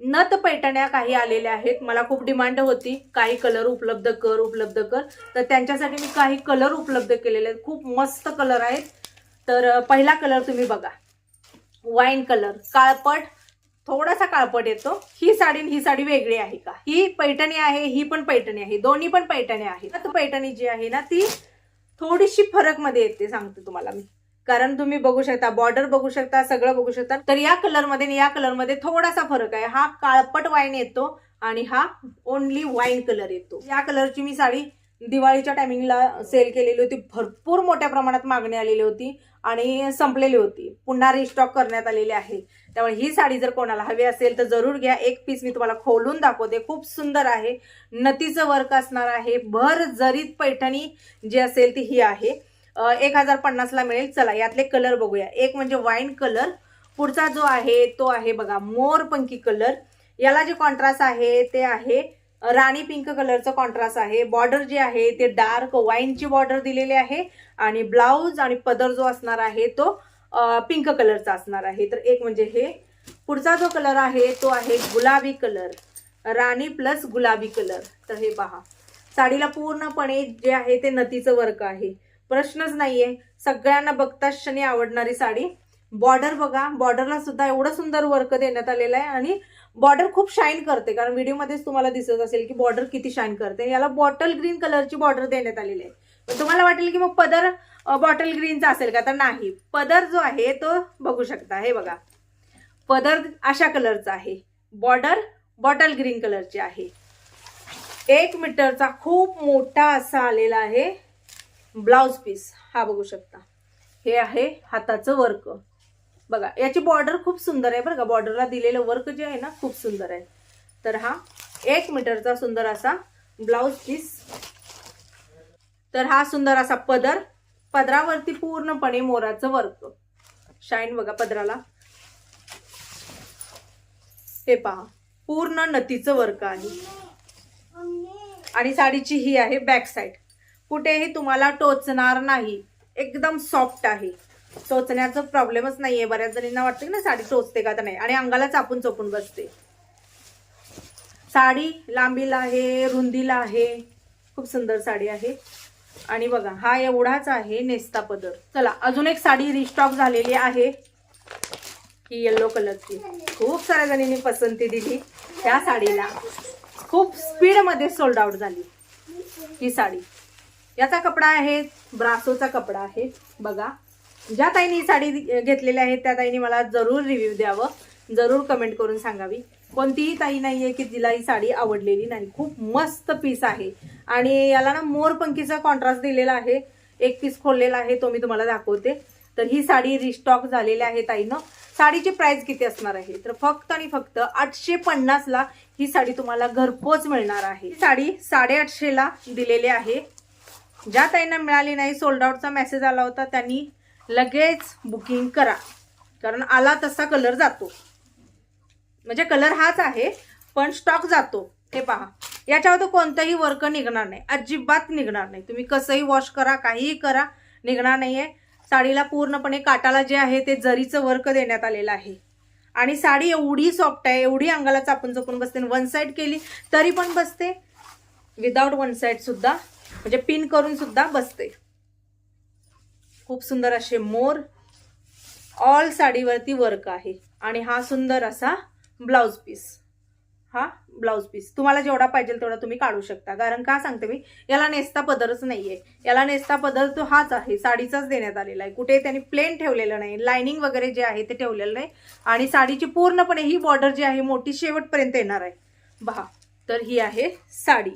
नथ पैठण्या काही आलेल्या आहेत. मला खूप डिमांड होती. काही कलर उपलब्ध कर उपलब्ध कर. तर त्यांच्यासाठी मी काही कलर उपलब्ध केलेले आहेत. खूप मस्त कलर आहेत. तर पहिला कलर तुम्ही बघा. वाईन कलर काळपट. थोडासा काळपट येतो. ही साडी आणि ही साडी वेगळी आहे का? ही पैठणी आहे ही पण पैठणी आहे. दोन्ही पण पैठणी आहे तर पैठणी जी आहे ना ती थोडीशी फरकमध्ये येते सांगते तुम्हाला मी. कारण तुम्ही बघू शकता बॉर्डर बघू शकता सगळं बघू शकता. तर या कलरमध्ये आणि या कलरमध्ये थोडासा फरक आहे. हा काळपट वाईन येतो आणि हा ओनली वाईन कलर येतो. या कलरची मी साडी दिवाळीच्या टायमिंगला सेल केलेली होती. भरपूर मोठ्या प्रमाणात मागणी आलेली होती आणि संपलेली होती. पुन्हा रिस्टॉक करण्यात आलेली आहे. त्यामुळे ही साडी जर कोणाला हवी असेल तर जरूर घ्या. एक पीस मी तुम्हाला खोलून दाखवते. खूप सुंदर आहे. नतीचं वर्क असणार आहे. भर जरीत पैठणी जी असेल ती ही आहे. एक हजार पन्नासला मिळेल. चला यातले कलर बघूया. एक म्हणजे वाईन कलर पुढचा जो आहे तो आहे बघा मोरपंकी कलर याला जे कॉन्ट्रास्ट आहे ते आहे राणी पिंक कलरचं कॉन्ट्रास्ट आहे. बॉर्डर जे आहे ते डार्क वाईनची बॉर्डर दिलेली आहे. आणि ब्लाऊज आणि पदर जो असणार आहे तो पिंक कलरचा असणार आहे. तर एक म्हणजे हे. पुढचा जो कलर आहे तो आहे गुलाबी कलर राणी प्लस गुलाबी कलर तर हे पहा. साडीला पूर्णपणे जे आहे ते नतीचं वर्क आहे. प्रश्नच नाहीये. सगळ्यांना बघता क्षणी आवडणारी साडी. बॉर्डर बघा. बॉर्डरला सुद्धा एवढं सुंदर वर्क देण्यात आलेलं आहे आणि बॉर्डर खूप शाईन करते. कारण व्हिडिओमध्येच तुम्हाला दिसत असेल की बॉर्डर किती शाईन करते. याला बॉटल ग्रीन कलरची बॉर्डर देण्यात आलेली आहे. पण तुम्हाला वाटेल की मग पदर बॉटल ग्रीनचा असेल का? तर नाही. पदर जो आहे तो बघू शकता. हे बघा. पदर अशा कलरचा आहे. बॉर्डर बॉटल ग्रीन कलरची आहे. एक मीटरचा खूप मोठा असा आलेला आहे. Blouse piece. हा बघू शकता. हे आहे हाताचं वर्क. बघा याची बॉर्डर खूप सुंदर आहे बरं का. बॉर्डरला दिलेलं वर्क जे आहे ना खूप सुंदर आहे. तर हा एक मीटरचा सुंदर असा ब्लाउज पीस. तर हा सुंदर असा पदर. पदरावरती पूर्णपणे मोराचं वर्क शाईन बघा पदराला. हे पहा पूर्ण नतीचं वर्क आहे. आणि साडीची ही आहे बॅक साईड कुठेही तुम्हाला टोचणार नाही. एकदम सॉफ्ट आहे. टोचण्याचा प्रॉब्लेमच नाहीये. बऱ्याच जणींना वाटतं की ना साडी टोचते का तर नाही. आणि अंगाला चापून चोपून बसते. साडी लांबीला आहे रुंदीला आहे. खूप सुंदर साडी आहे. आणि बघा हा एवढाच आहे नेस्ता पदर. चला अजून एक साडी रिस्टॉक झालेली आहे. ही येल्लो कलरची खूप साऱ्या जणींनी पसंती दिली त्या साडीला. खूप स्पीडमध्ये सोल्ड आउट झाली ही साडी. याचा कपडा आहे ब्रासोचा कपडा आहे. बघा ज्या ताईने ही साडी घेतलेली आहे त्या ताईने मला जरूर रिव्ह्यू द्यावं. जरूर कमेंट करून सांगावी. कोणतीही ताई नाही आहे की तिला ही साडी आवडलेली नाही. खूप मस्त पीस आहे. आणि याला ना मोरपंखीचा कॉन्ट्रास्ट दिलेला आहे. एक पीस खोललेला आहे तो मी तुम्हाला दाखवते. तर ही साडी रिस्टॉक झालेली आहे ताईनं. साडीची प्राइस किती असणार आहे? तर फक्त आणि फक्त आठशे पन्नासला ही साडी तुम्हाला घरपोच मिळणार आहे. ही साडी साडेआठशेला दिलेली आहे. ज्या ताईंना मिळाली नाही सोल्ड आउटचा मेसेज आला होता त्यांनी लगेच बुकिंग करा. कारण आला तसा कलर जातो. म्हणजे कलर हाच आहे पण स्टॉक जातो. हे पहा. याच्यावर तर कोणतंही वर्क निघणार नाही. अजिबात निघणार नाही. तुम्ही कसंही वॉश करा काहीही करा निघणार नाहीये. साडीला पूर्णपणे काटाला जे आहे ते जरीचं वर्क देण्यात आलेलं आहे. आणि साडी एवढी सॉफ्ट आहे एवढी अंगाला चापून चपून बसते वन साईड केली तरी पण बसते. विदाउट वन साईड सुद्धा. म्हणजे पिन करून सुद्धा बसते. खूप सुंदर असे मोर ऑल साडीवरती वर्क आहे. आणि हा सुंदर असा ब्लाउज पीस. हा ब्लाऊज पीस. तुम्हाला जेवढा पाहिजे तेवढा तुम्ही काढू शकता. कारण का सांगते मी? याला नेसता पदरच नाहीये. याला नेसता पदर तो हाच आहे. साडीचाच देण्यात आलेला आहे. कुठे त्यांनी प्लेन ठेवलेलं नाही. लाइनिंग वगैरे जे आहे ते ठेवलेलं नाही. आणि साडीची पूर्णपणे ही बॉर्डर जी आहे मोठी शेवटपर्यंत येणार आहे. बहा तर ही आहे साडी.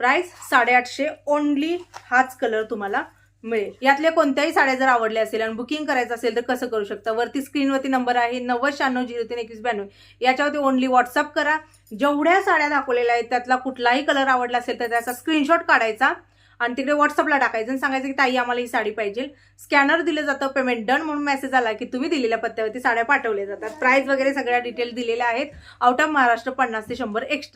प्राइस साडेआठशे ओनली हाच कलर तुम्हाला मिळेल. यातल्या कोणत्याही साड्या जर आवडल्या असेल आणि बुकिंग करायचं असेल तर कसं करू शकता? वरती स्क्रीनवरती नंबर आहे नव्वद शहाण्णव झिरो तीन एकवीस ब्याण्णव. याच्यावरती ओनली व्हॉट्सअप करा. जेवढ्या साड्या दाखवलेल्या आहेत त्यातला कुठलाही कलर आवडला असेल तर त्याचा स्क्रीनशॉट काढायचा आणि तिकडे व्हॉट्सअपला टाकायचं आणि सांगायचं की ताई आम्हाला ही साडी पाहिजे. स्कॅनर दिलं जातं पेमेंट डन म्हणून मेसेज आला की तुम्ही दिलेल्या पत्त्यावरती साड्या पाठवल्या जातात. प्राईस वगैरे सगळ्या डिटेल दिलेल्या आहेत. आउट ऑफ महाराष्ट्र पन्नास ते शंभर एक्स्ट्रा